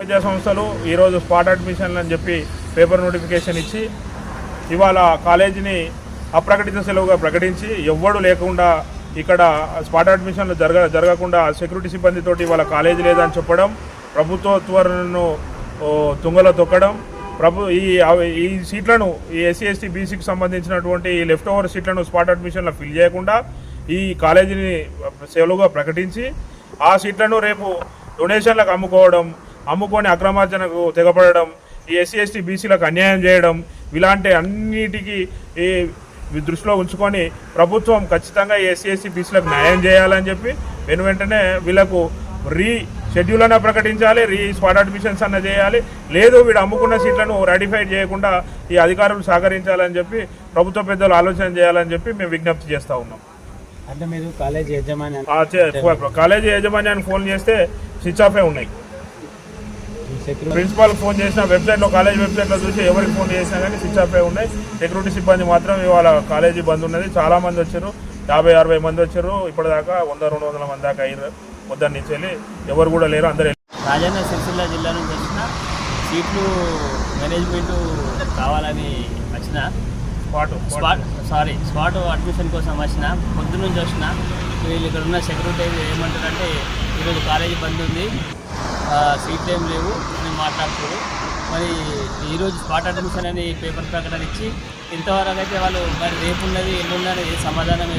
విద్యా సంస్థలు ఈరోజు స్పాట్ అడ్మిషన్లు అని చెప్పి పేపర్ నోటిఫికేషన్ ఇచ్చి ఇవాళ కాలేజీని అప్రకటిత సెలవుగా ప్రకటించి ఎవ్వడు లేకుండా ఇక్కడ స్పాట్ అడ్మిషన్లు జరగ జరగకుండా సెక్యూరిటీ సిబ్బందితోటి ఇవాళ కాలేజీ లేదని చెప్పడం ప్రభుత్వత్వను తుంగలో తొక్కడం ప్రభు ఈ ఈ సీట్లను ఈ ఎస్సీ ఎస్టీ బీసీకి సంబంధించినటువంటి ఈ లెఫ్ట్ ఓవర్ సీట్లను స్పాట్ అడ్మిషన్లో ఫిల్ చేయకుండా ఈ కాలేజీని సెలవుగా ప్రకటించి ఆ సీట్లను రేపు డొనేషన్లకు అమ్ముకోవడం అమ్ముకొని అక్రమార్జనకు తెగపడడం ఈ ఎస్సీ ఎస్టీ బీసీలకు అన్యాయం చేయడం ఇలాంటి అన్నిటికీ ఈ దృష్టిలో ఉంచుకొని ప్రభుత్వం ఖచ్చితంగా ఈ ఎస్సీ ఎస్టీ బీసీలకు న్యాయం చేయాలని చెప్పి వెను వెంటనే వీళ్ళకు రీ షెడ్యూల్ అన్న ప్రకటించాలి రీ స్పాట్ అడ్మిషన్స్ అన్న చేయాలి. లేదు వీడు అమ్ముకున్న సీట్లను రాటిఫై చేయకుండా ఈ అధికారులు సహకరించాలని చెప్పి ప్రభుత్వ పెద్దలు ఆలోచన చేయాలని చెప్పి మేము విజ్ఞప్తి చేస్తూ ఉన్నాం. అంటే మీరు కాలేజ్ యజమాని కాలేజీ యాజమాన్యానికి ఫోన్ చేస్తే స్విచ్ ఆఫే ఉన్నాయి. ప్రిన్సిపాల్ ఫోన్ చేసిన వెబ్సైట్లో కాలేజ్ వెబ్సైట్లో చూసి ఎవరికి ఫోన్ చేసినా కానీ స్విచ్ ఆఫ్ అయి ఉన్నాయి. సెక్యూరిటీ సిబ్బంది మాత్రం ఇవాళ కాలేజీ బంద్ ఉన్నది. చాలా మంది వచ్చారు. యాభై అరవై మంది వచ్చారు. ఇప్పటిదాకా వంద రెండు వందల మంది దాకా అయ్యారు. పొద్దున్న నుంచి వెళ్ళి ఎవరు కూడా లేరు. అందరు రాజన్న సిరిసిల్ల జిల్లా నుంచి వచ్చిన సీట్లు మేనేజ్మెంట్ కావాలని వచ్చిన. పాటు స్పాట్. సారీ స్పాట్ అడ్మిషన్ కోసం వచ్చిన. పొద్దు నుంచి వచ్చిన. వీళ్ళు ఇక్కడ ఉన్న సెక్యూరిటీ ఏమంటారంటే ఈరోజు కాలేజీ బంద్ ఉంది. సీట్లు ఏం లేవు. మాట్లాడుతున్నారు. మరి ఈరోజు స్పాట్ అడ్మిషన్ అని పేపర్ ప్రకటన ఇచ్చి ఇంతవరకు అయితే వాళ్ళు మరి రేపు ఉన్నది ఎల్లున్నది సమాధానం